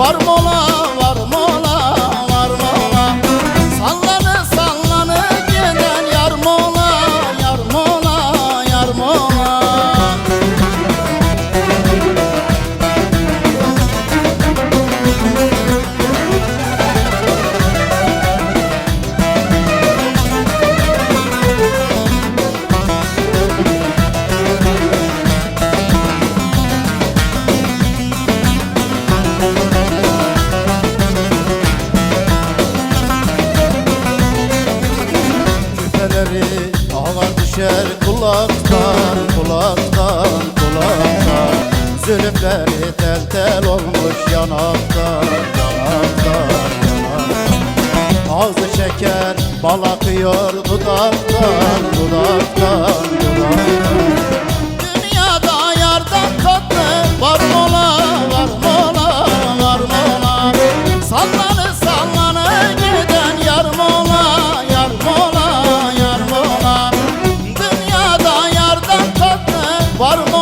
Fórmula sözleri Ağa düşer kulaktan kulaktan kulaktan. Zülüfleri tel tel olmuş yanaktan yanaktan yanaktan. Ağzı şeker bal akıyor dudaktan Marmo